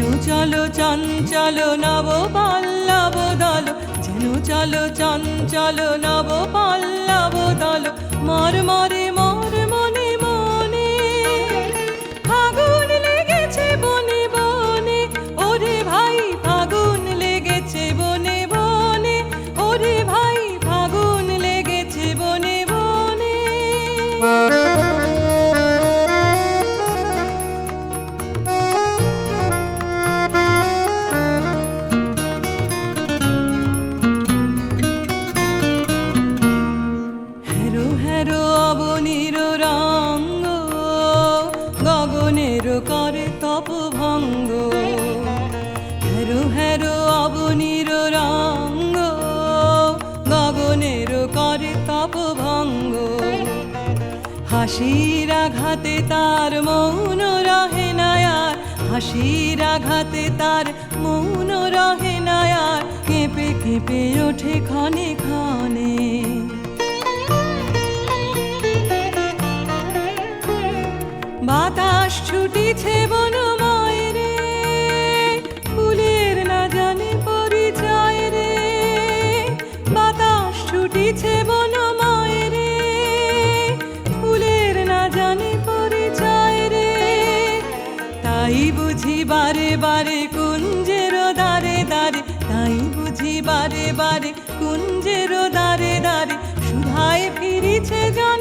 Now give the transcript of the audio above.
যেন চলো চঞ্চল নব পাল্লব দল। যেন চলো চঞ্চল নব পাল ভঙ্গ হাসির আঘাতে তার মৌন রহে নায়ার হাসির আঘাতে তার মৌন রহে নায়ার কেঁপে কেঁপে ওঠে ক্ষণে ক্ষণে। বাতাস ছুটিছে বনময় বারে বারে কুঞ্জের দারে দারে তাই বুঝি বারে বারে কুঞ্জের দারে দারে সুধায় ফিরিছে জন